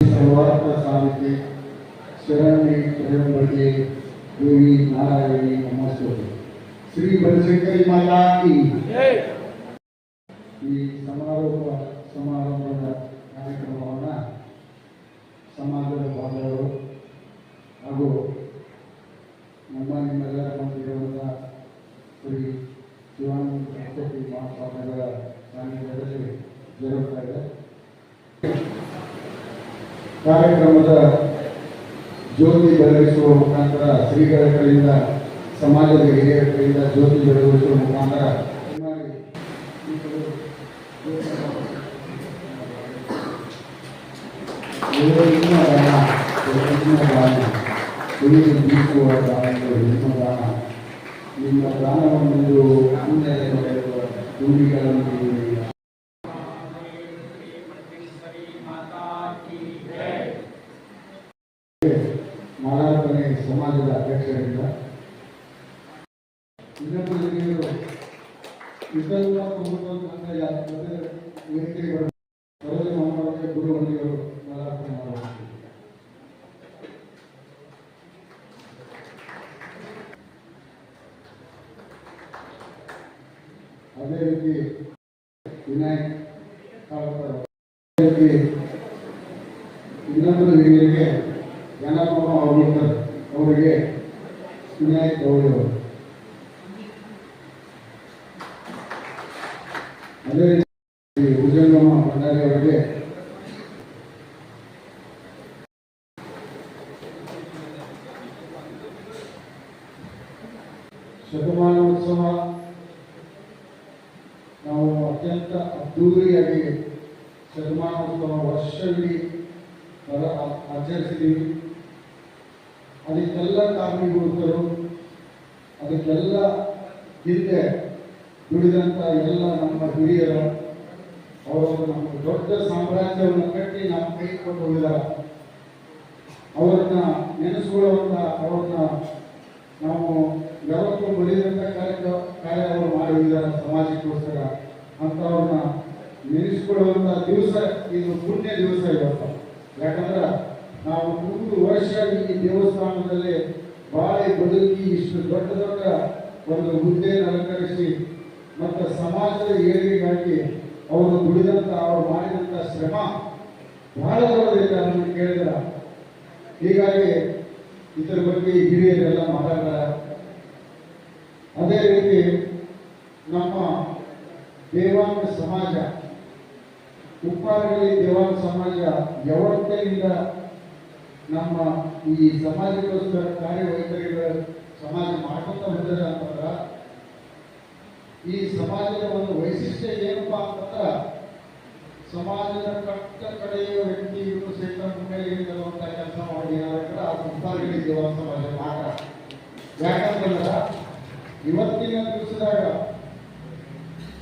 ಸರ್ವಾರ್ಥ ಸಾಧಿಕೆ ಶರಣಿ ತ್ರ್ಯಂಬಕೆ ದೇವಿ ನಾರಾಯಣಿ ನಮಸ್ತೆ ಶ್ರೀ ಬನಶಂಕರಿ ಮಾತಾ ಈ ಸಮಾರೋಪ ಸಮಾರಂಭದ ಕಾರ್ಯಕ್ರಮವನ್ನು ಸಮಾಜದ ಬಾಂಧವರು ಹಾಗೂ ನಮ್ಮ ನಿಮ್ಮೆಲ್ಲರ ಬಂದಿರುವಂಥ ಶ್ರೀ ಶಿವಾನಂದ ಸರಸ್ವತಿ ಮಹಾಸ್ವಾಮಿಗಳ ಸಾನ್ನಿಧ್ಯದಲ್ಲಿ ಜರುಗ್ತಾ ಇದೆ. ಕಾರ್ಯಕ್ರಮದ ಜ್ಯೋತಿ ಬೆಳಗಿಸುವ ಮುಖಾಂತರ ಶ್ರೀಗಳ ಕಡೆಯಿಂದ ಸಮಾಜದ ಹಿರಿಯರ ಕಡೆಯಿಂದ ಜ್ಯೋತಿ ಬೆಳಗಿಸುವ ಮುಖಾಂತರ ನಿಮ್ಮ ಪ್ರಾಣವನ್ನು ನಿಮ್ಮ ದಾನ ಉಳಿದು ಬೀಸುವ ದಾನಗಳು ನಿಮ್ಮ ದಾನ ನಿಮ್ಮ ದಾನವನ್ನು ಮುಂದೆ ನಡೆಯುವ ಭೂಮಿಗಳನ್ನು ನೀಡಿ. ಮಾಲಾರ್ಪಣೆ ಸಮಾಜದ ಅಧ್ಯಕ್ಷರಿಂದ ಇನ್ನೊಬ್ಬ ಹಿರಿಯರು ಇದೆಲ್ಲ ಪ್ರಮುಖ ವೇದಿಕೆಗೆ ಬರ ಬರೋದು ಮಹಾರಾಜ ಗುರುವಲ್ಲಿಯವರು ಮಾಲಾರ್ಪಣೆ ಮಾಡಬೇಕು ಅದೇ ರೀತಿ ವಿನಾಯಕ್. ಅದೇ ರೀತಿ ಇನ್ನೊಬ್ಬರು ಹಿರಿಯರಿಗೆ ಜನಪ್ಪ ಅವರು ಅವರಿಗೆ ವಿನಾಯಕ್ ಗೌರಿ ಅವರು ಅದೇ ರೀತಿ ಭುಜಂಗಮ್ಮ ಭಂಡಾರಿ ಅವರಿಗೆ ಶತಮಾನೋತ್ಸವ ಅತ್ಯಂತ ಅದ್ದೂರಿಯಾಗಿ ಶತಮಾನೋತ್ಸವ ಆ- ಆಚರಿಸಿದ್ದೀವಿ ಅದಕ್ಕೆಲ್ಲ ಕಾರಣೀಭೂತರು, ಅದಕ್ಕೆಲ್ಲ ಹಿಂದೆ ದುಡಿದಂಥ ಎಲ್ಲ ನಮ್ಮ ಹಿರಿಯರು, ಅವರು ನಮ್ಮ ದೊಡ್ಡ ಸಾಮ್ರಾಜ್ಯವನ್ನು ಕಟ್ಟಿ ನಾವು ಕೈ ಕೊಟ್ಟು ಹೋಗಿದ್ದಾರೆ ಅವರನ್ನ ನೆನೆಸ್ಕೊಳ್ಳುವಂಥ ಅವ್ರನ್ನ ನಾವು ಯಾವತ್ತೂ ಬರೆಯುವಂಥ ಕಾರ್ಯ ಕಾರ್ಯ ಅವರು ಮಾಡಿದ್ದಾರೆ ಸಮಾಜಕ್ಕೋಸ್ಕರ. ಅಂಥವ್ರನ್ನ ನೆನೆಸ್ಕೊಳ್ಳುವಂಥ ದಿವಸ, ಇದು ಪುಣ್ಯ ದಿವಸ ಇವತ್ತು ಯಾಕಂದ್ರೆ ನಾವು ಮೂರು ವರ್ಷ ಈ ದೇವಸ್ಥಾನದಲ್ಲಿ ಬಾಳೆ ಬದುಕಿ ಇಷ್ಟು ದೊಡ್ಡ ದೊಡ್ಡ ಒಂದು ಹುದ್ದೆಯನ್ನು ಅಲಂಕರಿಸಿ ಮತ್ತು ಸಮಾಜದ ಏಳಿಗೆಗಾಗಿ ಅವರು ದುಡಿದಂಥ ಅವರು ಮಾಡಿದಂಥ ಶ್ರಮ ಬಹಳ ದೊಡ್ಡದಿದೆ ಅದನ್ನು ಕೇಳಿದ್ರ ಹೀಗಾಗಿ ಇದರ ಬಗ್ಗೆ ಹಿರಿಯರೆಲ್ಲ ಮಾತಾಡ್ತಾರೆ. ಅದೇ ರೀತಿ ನಮ್ಮ ದೇವಾಂಗ ಸಮಾಜ ಉಪ್ಪಾರಗಳಿ ದೇವಾಂಗ ಸಮಾಜ ಯಾವತ್ತಿನಿಂದ ನಮ್ಮ ಈ ಸಮಾಜಕ್ಕೋಸ್ಕರ ಕಾರ್ಯವೈಖರಿಗಳ ಸಮಾಜ ಮಾಡ್ಕೊತಾ ಬಂದಿದೆ ಅಂತಂದ್ರ, ಈ ಸಮಾಜದ ಒಂದು ವೈಶಿಷ್ಟ್ಯ ಏನಪ್ಪ ಅಂತಂದ್ರ, ಸಮಾಜದ ಕಟ್ಟ ಕಡೆಯ ವ್ಯಕ್ತಿಗಳು ಸಹಿತ ಮುನ್ನೆಲೆಗೆ ಅಂತ ಕೆಲಸ ಮಾಡಿ ಏನಾದ್ರೆ ಆ ಉಪ್ಪಾರಗಳಿ ದೇವಾಂಗ ಸಮಾಜ ಮಾತ್ರ ಯಾಕಂತಂದ್ರ, ಇವತ್ತಿನ ದಿವಸದಾಗ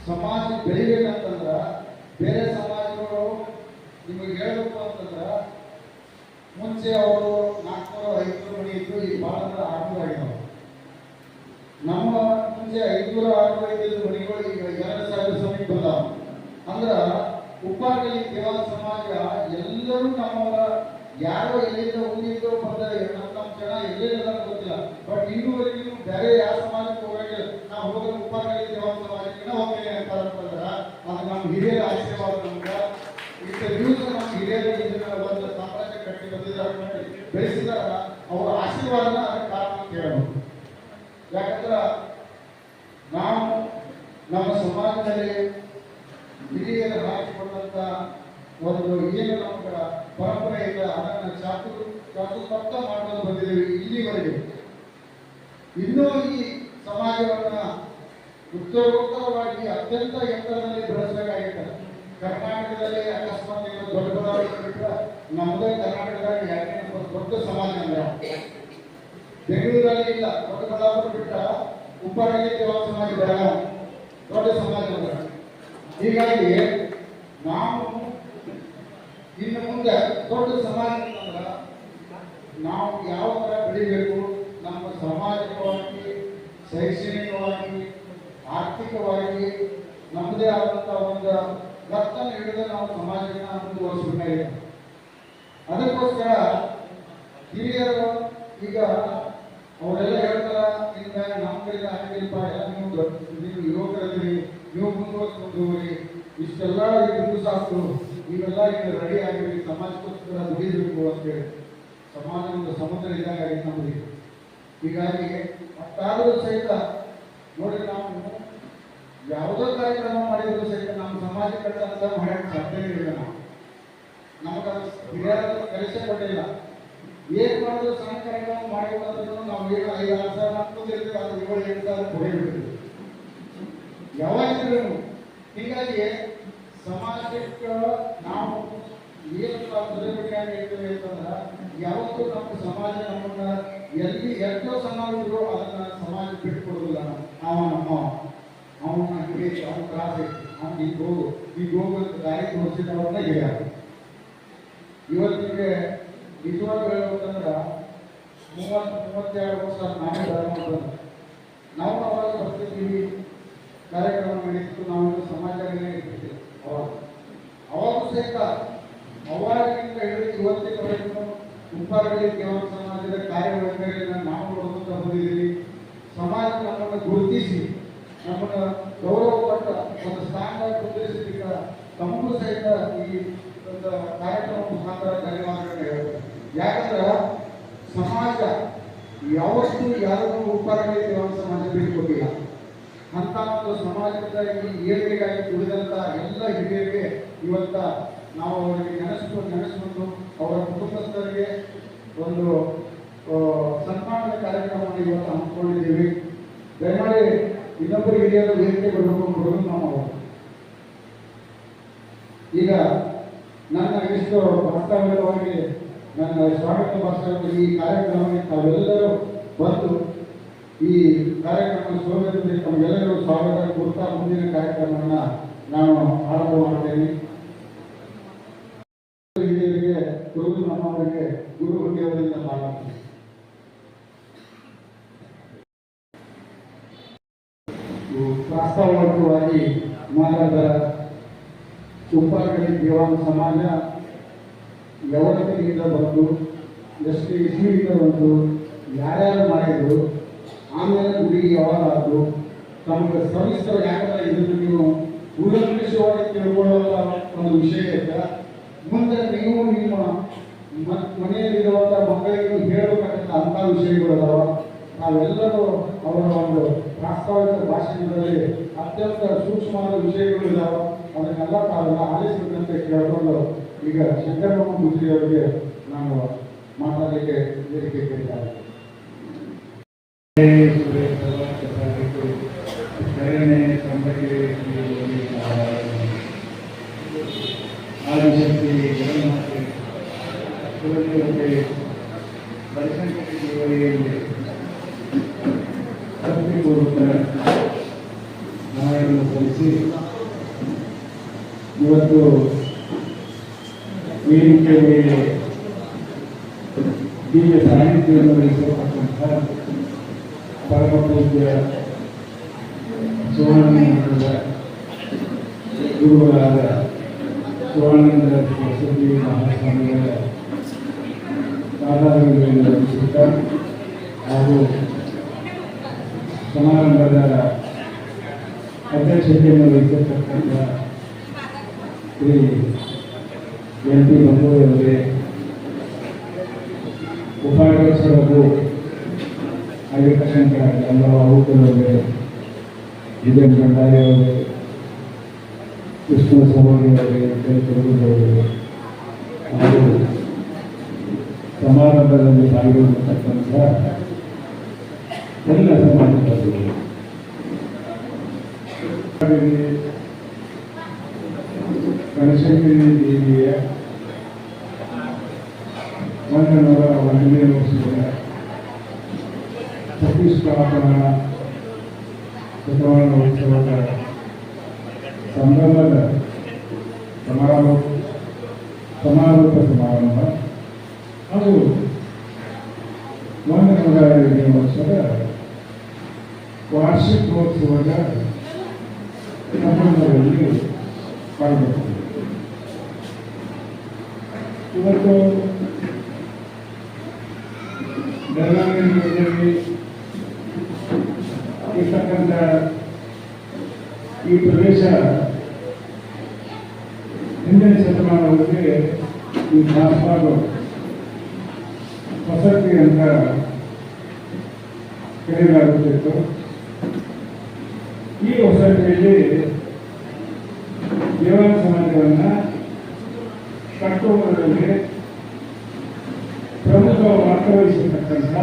ಸಮಾಜ ಬೆಳಿಬೇಕಂತಂದ್ರ ಬೇರೆ ಸಮಾಜಗಳು ನಿಮಗೆ ಹೇಳಬೇಕು ಅಂತಂದ್ರ, ಮುಂಚೆ ಅವರು ನಾಲ್ಕುನೂರು, ಐದುನೂರು ಮನೆ ಇದ್ದು ಈ ಭಾಳ ಅಂದ್ರೆ ಆರ್ನೂರು ಆಗಿದಾವೆ ನಮ್ಮ ಮುಂಚೆ ಐದುನೂರ, ಆರ್ನೂರ ಐದು ಮನೆಗಳು ಈಗ ಎರಡು ಸಾವಿರ ಸಮೀಪ ಬಂದಾವ. ಅಂದ್ರ ಉಪ್ಪಾರಗಲ್ಲಿ ದೇವಾಲ ಸಮಾಜ, ಎಲ್ಲರೂ ನಮ್ಮವರ, ಯಾರೋ ಎಲ್ಲಿಂದ ಊರಿದ್ದೋ ಬಂದ ನಮ್ಮ ನಮ್ಮ ಜನ ಎಲ್ಲೆಲ್ಲ ಗೊತ್ತಿಲ್ಲ. ಬಟ್ ಇನ್ನೂವರೆಗೂ ಬೇರೆ ಯಾವ ಸಮಾಜಕ್ಕೆ ಹೋಗಂಗಿಲ್ಲ. ನಾವು ಹೋದ್ರೆ ಉಪ್ಪಾರಗಲ್ಲಿ ದೇವಾಲ ಹೋಗ್ತೇನೆ ಅಂತ ಅಂತಂದ್ರ ಅದು ನಮ್ಮ ಹಿರಿಯರ ಆಶೀರ್ವಾದ ನಮ್ಗೆ ಇಷ್ಟ ದಿವಸ ನಮ್ಮ ಹಿರಿಯರು ಇದನ್ನ ಒಂದು ಸಾಮ್ರಾಜ್ಯ ಕಟ್ಟಿ ಬಂದಿದ್ದಾರೆ ಮಾಡಿ ಬೆಳೆಸಿದಾರ ಅವರ ಆಶೀರ್ವಾದನ ಕಾರಣ ಅಂತ ಯಾಕಂದ್ರ ನಾವು ನಮ್ಮ ಸಮಾಜದಲ್ಲಿ ಹಿರಿಯರು ಹಾಕಿಕೊಂಡಂತ ಒಂದು ಏನು ನಮ್ಗೆ ಪರಂಪರೆ ಇದೆ, ಅದನ್ನು ಚಾತು ಚಾತುಪತ್ತ ಮಾಡ್ಕೊಂಡು ಬಂದಿದ್ದೀವಿ ಇಲ್ಲಿವರೆಗೆ. ಇನ್ನೂ ಈ ಸಮಾಜವನ್ನು ಉತ್ತರೋತ್ತರವಾಗಿ ಅತ್ಯಂತ ಎತ್ತರದಲ್ಲಿ ಬೆಳೆಸಬೇಕಾಗಿತ್ತು ಕರ್ನಾಟಕದಲ್ಲಿ ಅಕಸ್ಮಾತ್ ದೊಡ್ಡ ಬದಲಾವಣೆ ನಮ್ಮದೇ ಕರ್ನಾಟಕದಲ್ಲಿ ಯಾಕೆ ದೊಡ್ಡ ಸಮಾಜ ಅಂದ್ರೆ? ಬೆಂಗಳೂರಲ್ಲಿ ಇಲ್ಲ, ದೊಡ್ಡ ಬದಲಾವಣೆ ಬಿಟ್ಟ ಉಪ್ಪಾರಳ್ಳಿ ಯಾವ ಸಮಾಜ ಬೆಳಗಾವಿ ದೊಡ್ಡ ಸಮಾಜ ಹೀಗಾಗಿ ನಾವು ಇನ್ನು ಮುಂದೆ ದೊಡ್ಡ ಸಮಾಜ ಅಂತಂದ್ರೆ ನಾವು ಯಾವ ತರ ಬೆಳಿಬೇಕು? ನಮ್ಮ ಸಾಮಾಜಿಕವಾಗಿ, ಶೈಕ್ಷಣಿಕವಾಗಿ, ಆರ್ಥಿಕವಾಗಿ ನಮ್ಮದೇ ಆದಂಥ ಒಂದು ರಕ್ತನ ಹಿಡಿದು ನಾವು ಸಮಾಜನ ಮುಂದುವರಿಸಬೇಕಾಗಿದೆ ಅದಕ್ಕೋಸ್ಕರ ಹಿರಿಯರು ಈಗ ಅವರೆಲ್ಲ ಹೇಳ್ತಾರ ಇಲ್ಲ ನಮ್ಮ ಕಡೆಗೆ ಆಗಿಲ್ಪ ಎಲ್ಲ ನೀವು ಯುವಕರಲ್ಲಿ ನೀವು ಮುಂದುವರ್ಸ್ಕೊಂಡು ಹೋಗ್ರಿ. ಇಷ್ಟೆಲ್ಲ ಇದು ಸಾಕು ನೀವೆಲ್ಲ ಈಗ ರೆಡಿ ಆಗಿರಿ. ಸಮಾಜಕ್ಕೋಸ್ಕರ ದುಡಿಬೇಕು ಅಂತೇಳಿ ಸಮಾಜ ಒಂದು ಸಮುದ್ರ ಇದ್ದಾಗ ನಮಗೆ ಹೀಗಾಗಿ ಅಷ್ಟಾದರೂ ಸಹಿತ ನೋಡಿ ನಾವು ಯಾವುದೋ ಕಾರ್ಯಕ್ರಮ ಮಾಡಿದ್ರು ಸರಿ, ನಮ್ಮ ಸಮಾಜ ಕಟ್ಟಂತ ಮಾಡಕ್ಕೆ ಸಾಧ್ಯ ಇಲ್ಲ ನಮಗೆ. ಹಿರಿಯರು ಕಲಿಸೇ ಕೊಟ್ಟಿಲ್ಲ. ಏನ್ ಮಾಡಿದ್ರು ಸಣ್ಣ ಕಾರ್ಯಕ್ರಮ ಮಾಡಿದ್ರು ನಾವು ಏನು ಐದು, ಆರು ಸಾವಿರ ಹಾಕ್ಕೊಂಡಿರ್ತೀವಿ ಅದು ಏಳು, ಎಂಟು ಸಾವಿರ ಯಾವಾಗಿದ್ರು ಹೀಗಾಗಿ ಸಮಾಜಕ್ಕೆ ನಾವು ಏನು ನಾವು ದುರ್ಬಳಕೆಯಾಗಿ ಇರ್ತೀವಿ ಅಂತಂದ್ರೆ, ಯಾವತ್ತೂ ನಮ್ಮ ಸಮಾಜ ನಮ್ಮನ್ನ ಎಲ್ಲಿ ಎಷ್ಟೋ ಸಮಾಜ ಅದನ್ನ ಸಮಾಜ ಬಿಟ್ಟು ಕೊಡೋದಿಲ್ಲ ನಾವು ನಮ್ಮ ಅವನ ಹಂಗೆ ಅವನ ತ್ರಾಸ ಅವ್ನು ಈಗ ಹೋಗು ಈಗ ಹೋಗು ಅಂತ ದಾರಿ ತೋರಿಸಿದವ್ರನ್ನ ಹಿರಿಯ ಇವತ್ತಿಗೆ ನಿಜವಾಗಿ ಹೇಳ್ಬೇಕಂದ್ರ ಮೂವತ್ತು ಮೂವತ್ತೆರಡು ವರ್ಷ ನಾವೇ ಧರ್ಮ ನಾವು ಅವಾಗ ಬರ್ತಿದ್ದೀವಿ ಕಾರ್ಯಕ್ರಮ ನಡೀತು ನಾವು ಸಮಾಜಗಳೇ ಇರ್ತಿದ್ವಿ ಅವಾಗ ಅವಾಗ ಸಹಿತ ಅವಾಗಿನಿಂದ ಹಿಡಿದು ಇವತ್ತಿನವರೆಗೂ ಉಪ್ಪಾರಳ್ಳಿ ದೇವರ ಸಮಾಜದ ಕಾರ್ಯವೈಖರಿಯನ್ನು ನಾವು ನೋಡ್ಕೊಂತ ಬಂದಿದ್ದೀವಿ ಸಮಾಜ ನಮ್ಮನ್ನು ಗುರುತಿಸಿ ನಮ್ಮನ್ನು ಗೌರವಪಟ್ಟ ಒಂದು ಸ್ಥಾನ ಕುಂದಿರಿಸಿದ ತಮಗೂ ಸಹಿತ ಈ ಒಂದು ಕಾರ್ಯಕ್ರಮ ಮುಖಾಂತರ ಧನ್ಯವಾದಗಳನ್ನು ಹೇಳ್ತಾರೆ ಯಾಕಂದ್ರೆ ಸಮಾಜ ಯಾವತ್ತೂ ಯಾರಿಗೂ ಉಪ್ಪಾರಳ್ಳಿ ದೇವರ ಸಮಾಜ ಬಿಟ್ಟುಕೊಟ್ಟಿಲ್ಲ. ಅಂತ ಒಂದು ಸಮಾಜದ ಈ ಏಳಿಗೆಗಾಗಿ ದುಡಿದಂತ ಎಲ್ಲ ಹಿರಿಯರಿಗೆ ಇವತ್ತ ನಾವು ಅವರಿಗೆ ನೆನೆಸ್ಕೊಂಡು ನೆನೆಸ್ಕೊಂಡು ಅವರ ಕುಟುಂಬಸ್ಥರಿಗೆ ಒಂದು ಸನ್ಮಾನದ ಕಾರ್ಯಕ್ರಮವನ್ನು ಇವತ್ತು ಹಮ್ಮಿಕೊಂಡಿದ್ದೀವಿ. ದಯಮಾಡಿ ಇನ್ನೊಬ್ಬರು ಹಿಡಿಯೋದು ವೇದಿಕೆ ಬರಬೇಕು ಬರೋದು ನಾವು ಈಗ ನನ್ನ ಇಷ್ಟು ವಾಸ್ತವಿಕವಾಗಿ ನನ್ನ ಸ್ವಾಗತ ಭಾಷಣ ಈ ಕಾರ್ಯಕ್ರಮಕ್ಕೆ ತಾವೆಲ್ಲರೂ ಬಂದು ಈ ಕಾರ್ಯಕ್ರಮ ಸೌಲಭ್ಯದಲ್ಲಿ ತಮಗೆಲ್ಲರೂ ಸ್ವಾಗತ ಕೊಡ್ತಾ ಮುಂದಿನ ಕಾರ್ಯಕ್ರಮವನ್ನು ನಾನು ಆರಂಭ ಮಾಡ್ತೇನೆ ಹಿರಿಯರಿಗೆ, ಗುರು ನಮ್ಮವರಿಗೆ, ಗುರು ಹುಟ್ಟಿಯವರಿಂದ ಮಾತಾಡ್ತೀನಿ ಮಾತಾಡಿದ ಉಪ್ಪಾರಗಡಿ ದೇವಾನ ಸಮಾಜ ಯಾವತ್ತಿನಿಂದ ಬಂತು ಎಷ್ಟು ಇಸ್ವಿಯಿಂದ ಬಂತು ಯಾರ್ಯಾರು ಮಾಡಿದ್ರು, ಆಮೇಲೆ ಗುಡಿ ಯಾವಾಗ ಆದ್ರು ತಮಗೆ ಸವಿಸ್ತರ ಯಾಕಂದ್ರೆ ಇದನ್ನು ನೀವು ಉಲ್ಲಂಘಿಸುವಾಗಿ ತಿಳ್ಕೊಳ್ಳುವ ಒಂದು ವಿಷಯ ಇದೆ ಮುಂದೆ ನೀವು ನಿಮ್ಮ ಮನೆಯಲ್ಲಿರುವಂಥ ಮಕ್ಕಳಿಗೆ ಹೇಳಬೇಕಾದಂಥ ಅಂಥ ವಿಷಯಗಳು ಅದಾವ. ನಾವೆಲ್ಲರೂ ಅವರ ಒಂದು ಪ್ರಾಸ್ತಾವಿಕ ಭಾಷಣದಲ್ಲಿ ಅತ್ಯಂತ ಸೂಕ್ಷ್ಮವಾದ ವಿಷಯಗಳು ಇದಾವ. ಅದನ್ನೆಲ್ಲ ತಾವೆಲ್ಲ ಆಲಿಸಬೇಕಂತ ಕೇಳಿಕೊಂಡು ಈಗ ಶಂಕರಮ್ಮ ಮುದ್ರಿ ಅವರಿಗೆ ನಾನು ಮಾತಾಡಲಿಕ್ಕೆ ವೇದಿಕೆ ಕೇಳಿದ್ದಾರೆ ನಾಯಕರನ್ನು ಸಲ್ಲಿಸಿ ಇವತ್ತು ವೇದಿಕೆ ಮೇಲೆ ದಿವ್ಯ ಸಾಹಿತ್ಯವನ್ನು ನಡೆಸಿರತಕ್ಕಂಥ ಪರಮ ಪೂಜ್ಯ ಸುವರ್ಣದ ಗುರುಗಳಾದ ಸುವರ್ಣೇಂದ್ರ ಸರಸ್ವತಿ ಮಹಾಸ್ವಾಮಿಗಳ ರಚಿಸುತ್ತಾ ಹಾಗೂ ಸಮಾರಂಭದ ಅಧ್ಯಕ್ಷತೆಯನ್ನು ವಹಿಸಿರ್ತಕ್ಕಂಥ ಶ್ರೀ ಎನ್ ಪಿ ಬಂಧುವರವರೇ ಉಪಾಧ್ಯಕ್ಷರವರು ಆಗಿರ್ತಕ್ಕಂಥ ಎಲ್ಲ ಔತರವರೇ ಇದನ್ ಭಂಡಾರಿಯವರೇ ಕೃಷ್ಣ ಸಮಾಧಿಯವರೇ ಪ್ರಭುಗಳವರೇ ಹಾಗೂ ಸಮಾರಂಭದಲ್ಲಿ ಪಾಲ್ಗೊಂಡಿರ್ತಕ್ಕಂಥ ಎಲ್ಲ ಸಮಾಜದವರು ಕನಶಂಕರಿ ದೇವಿಯ ಒಂದು ಮಹಿಳೆ ವರ್ಷದ ಪ್ರತಿಷ್ಠಾಪನಾ ಶತಮಾನೋತ್ಸವದ ಸಂಭ್ರಮದ ಸಮಾರೋಪ ಸಮಾರೋಪ ಸಮಾರಂಭ ಹಾಗೂ ಒಂದು ನೂರ ಐದನೇ ವರ್ಷದ ವಾರ್ಷಿಕೋತ್ಸವದ ಇವತ್ತು ಬೆಳಗಾವಿ ಜಿಲ್ಲೆಯಲ್ಲಿ ಇರ್ತಕ್ಕಂಥ ಈ ಪ್ರದೇಶ ಹಿಂದಿನ ಶತಮಾನದಲ್ಲಿ ಈ ದಾಸವಾಳ ವಸತಿ ಅಂತ ಕರೆಯಲಾಗುತ್ತಿತ್ತು ಈ ವಸತಿಯಲ್ಲಿ ದೇವರ ಸಮಾಜವನ್ನು ಕಟ್ಟುವುದರಲ್ಲಿ ಪ್ರಮುಖ ಪಾತ್ರ ವಹಿಸಿರ್ತಕ್ಕಂಥ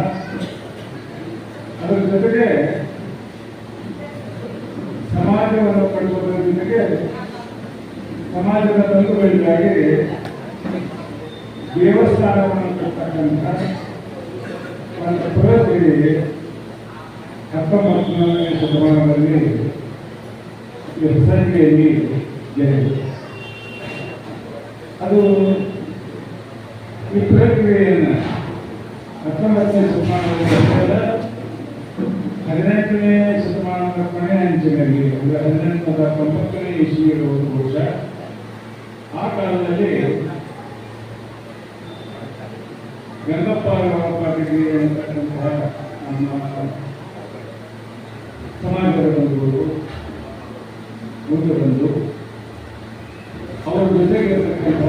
ಅದರ ಜೊತೆಗೆ ಸಮಾಜವನ್ನು ಪಡೆಯುವುದರ ಜೊತೆಗೆ ಸಮಾಜದ ಬಂಧುಗಳಿಗಾಗಿ ದೇವಸ್ಥಾನವನ್ನು ಕಟ್ಟತಕ್ಕಂಥ ಒಂದು ಪ್ರಗತಿ ಹತ್ತೊಂಬತ್ತನೇ ಶತಮಾನದಲ್ಲಿ ಹೊಸಂಗಿಯಲ್ಲಿ ಜರುಗಿತು ಅದು ಈ ಪ್ರಕ್ರಿಯೆಯನ್ನು ಹತ್ತೊಂಬತ್ತನೇ ಶತಮಾನದ ಹದಿನೆಂಟನೇ ಶತಮಾನದ ಕೊನೆಯ ಅಂಚಿನಲ್ಲಿ, ಅಂದರೆ ಹದಿನೆಂಟುನೂರ ತೊಂಬತ್ತನೇ ಇಸ್ವಿ ಒಂದು ವರ್ಷ, ಆ ಕಾಲದಲ್ಲಿ ಗಂಗಪ್ಪ ಪಾಟಿಗೆ ಅಂತಕ್ಕಂತಹ ನಮ್ಮ ಮುಂದೆ ಬಂದು ಅವರ ಜೊತೆಗೆ ಇರತಕ್ಕಂಥ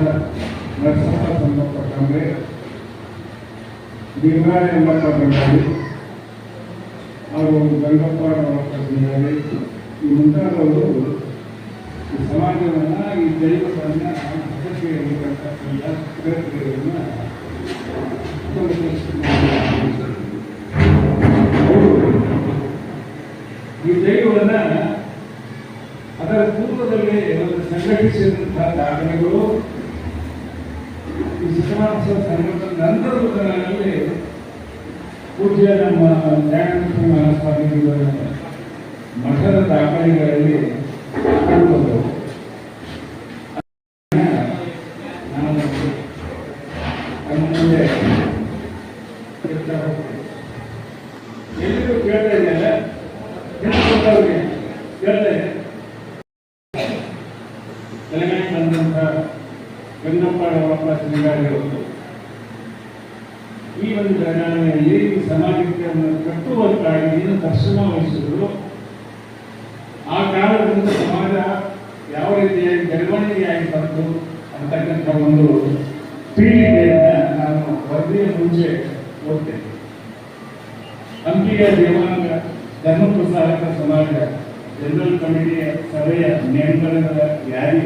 ನರಸಪ್ಪ ಸಂಬಂಧಪಟ್ಟ ಕಾಂಬ್ರೆ ಭೀಮರಾಯ ಅವರು ಗಂಗಾಳಿ ಹಾಗೂ ಗಂಗಪ್ಪ ಪ್ರತಿನಿಧಿ ಈ ಮುಂತಾದವರು ಈ ಸಮಾಜವನ್ನು ಈ ದೈವಗಳನ್ನು ಪ್ರಕ್ರಿಯೆಯನ್ನು ದಾಖಲೆಗಳು ಈ ಶತಮಾನೋತ್ಸವ ಸಂಘಟನೆ ನಂತರದ ದಿನಗಳಲ್ಲಿ ಪೂಜ್ಯ ನಮ್ಮ ಜ್ಞಾನೇಂದ್ರ ಮಹಾಸ್ವಾಮಿಗಳ ಮಠದ ದಾಖಲೆಗಳಲ್ಲಿ ಕಂಡುಬಂದವು ನಾನು ನಮ್ಮ ಮುಂದೆ ಇರ್ತಾ ಹೋಗ್ತೀನಿ. ಎಲ್ಲರೂ ಕೇಳ್ತಾ ಇದೆಯಲ್ಲ ಏನು ಗೊತ್ತವ್ರಿಗೆ ಕೇಳ್ತಾ ಇದೆ ತೆಲಂಗಾಣ ಬಂದಂಥ ಗಂಗಪ್ಪ ಅವರ ಶ್ರೀಗಾರಿಗಳು ಈ ಒಂದು ಘಟನೆಯಲ್ಲಿ ಈ ಸಮಾಜಕ್ಕೆ ಒಂದು ಕಟ್ಟುವಂತಾಗಿ ಏನು ಪರಿಶ್ರಮ ಆ ಕಾರಣದಿಂದ ಸಮಾಜ ಯಾವ ರೀತಿಯಾಗಿ ಬೆಳವಣಿಗೆಯಾಗಿ ಬಂತು ಅಂತಕ್ಕಂಥ ಒಂದು ಪೀಳಿಗೆಯನ್ನ ನಾನು ವರದಿಯ ಮುಂಚೆ ಓದ್ತೇನೆ. ಹಂಪಿಯ ದೇವಾಂಗ ಧರ್ಮಪ್ರಸಾರಕ ಸಮಾಜ, ಜನರಲ್ ಕಮಿಟಿಯ ಸಭೆಯ ನೇಮಕದ ಯಾರಿ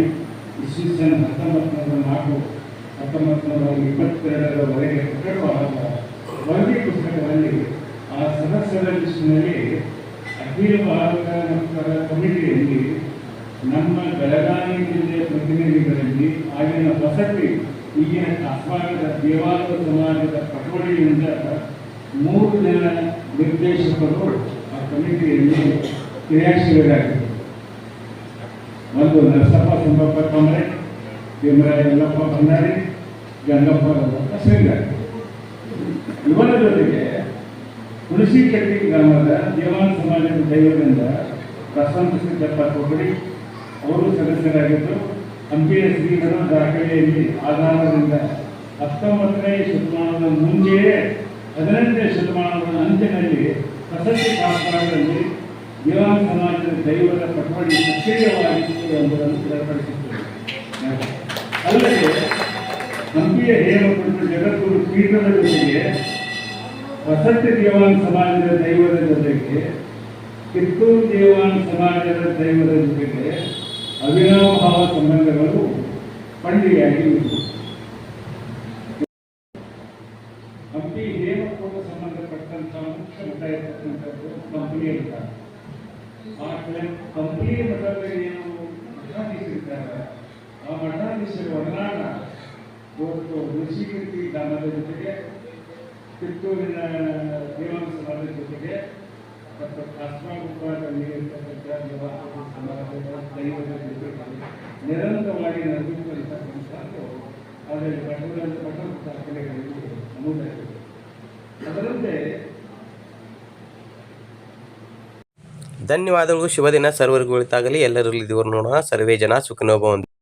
ಇಸ್ವಿಸನ್ ಹತ್ತೊಂಬತ್ತು ನಾಲ್ಕು ಹತ್ತೊಂಬತ್ತು ನೂರ ಇಪ್ಪತ್ತೆರಡರವರೆಗೆ ಪ್ರಕಟವಾದ ವರದಿ ಪುಸ್ತಕದಲ್ಲಿ ಆ ಸದಸ್ಯರ ಲಿಸ್ಟಿನಲ್ಲಿ ಅಖಿಲ ಭಾರತ ನಮಸ್ಕಾರ ಕಮಿಟಿಯಲ್ಲಿ ನಮ್ಮ ಬೆಳಗಾವಿ ಜಿಲ್ಲೆಯ ಪ್ರತಿನಿಧಿಗಳಲ್ಲಿ ಆಗಿನ ವಸತಿ, ಈಗಿನ ಕಾಸ್ವಾಗದ ದೇವಾಲಯ ಸಮಾಜದ ಪಟವಳಿಯಿಂದ ಮೂರು ಜನ ನಿರ್ದೇಶಕರು ಆ ಕಮಿಟಿಯಲ್ಲಿ ಕ್ರಿಯಾಶೀಲರಾಗಿದ್ದರು. ಒಂದು ನರಸಪ್ಪ ಸಂಬಪ್ಪ ಕಮರೆ ಭೀಮರಾಯ ಯಲ್ಲಪ್ಪ ಭಂಡಾರಿ ಗಂಗಪ್ಪ ಸರಿ ಇವರ ಜೊತೆಗೆ ಹುಣಸಿಕಟ್ಟಿ ಗ್ರಾಮದ ದೇವಾನ್ ಸಮಾಜದ ದೈವದಿಂದ ಪ್ರಶಾಂತ ಸಿದ್ದಪ್ಪ ಕೊಬ್ಬರಿ ಅವರು ಸದಸ್ಯರಾಗಿದ್ದು, ಹಂಪಿಯ ಶ್ರೀಗಳ ದಾಖಲೆಯಲ್ಲಿ ಆಧಾರದಿಂದ ಹತ್ತೊಂಬತ್ತನೇ ಶತಮಾನದ ಮುಂಚೆಯೇ ಹದಿನೆಂಟನೇ ಶತಮಾನದ ಅಂತ್ಯದಲ್ಲಿ ಪ್ರಸಕ್ತಿ ಕಾಪಾಡದಲ್ಲಿ ದೇವಾನ್ ಸಮಾಜದ ದೈವದ ಪಟವಳಿ ಸಕ್ರಿಯವಾಗಿತ್ತು ಎಂಬುದನ್ನು ಸ್ಥಿರಪಡಿಸುತ್ತದೆ ಅಲ್ಲದೆ ಹಂಪಿಯ ಹೇಮಪಟ್ಟು ಜಗದ್ಗುರು ಪೀಠದಲ್ಲಿ ವಸತಿ ದೇವಾನ್ ಸಮಾಜದ ದೈವದ ಜೊತೆಗೆ, ಕಿತ್ತೂರು ದೇವಾನ್ ಸಮಾಜದ ದೈವದ ಜೊತೆಗೆ ಅವಿನಾಭಾವ ಸಂಬಂಧಗಳು ಇರುವುದು. ಹಂಪಿ ಹೇಮಕೂಟ ಸಂಬಂಧಪಟ್ಟಂತ ಮುಖ್ಯ ಮಠ ಇರತಕ್ಕಂಥದ್ದು ಕಂಪನಿ ಮಠ ಆ ಕಂಪನಿ ಮಠದಲ್ಲಿ ಏನು ಮಠಾಧೀಶರಿದ್ದಾರೆ ಆ ಮಠಾಧೀಶರ ಒಡನಾಟ ಋಷಿಕೀರ್ತಿ ಗ್ರಾಮದ ಜೊತೆಗೆ ಕಿತ್ತೂರಿನ ದೇವಾಂಶ ಜೊತೆಗೆ ಮತ್ತು ಸಮಾಜದ ಜೊತೆಗೆ ನಿರಂತರವಾಗಿ ನಡೆದುಕೊಂಡಿರ್ತಕ್ಕಂಥದ್ದು ಅದರಲ್ಲಿ ದಾಖಲೆಗಳಲ್ಲಿ ಅದರಂತೆ ಧನ್ಯವಾದಗಳು. ಶುಭ ದಿನ ಸರ್ವರಿಗೂ ಉಳಿತಾಗಲಿ ಎಲ್ಲರಲ್ಲಿ ದೇವರು ನೋಡೋಣ. ಸರ್ವೇ ಜನ ಸುಖನೋಭವಂತು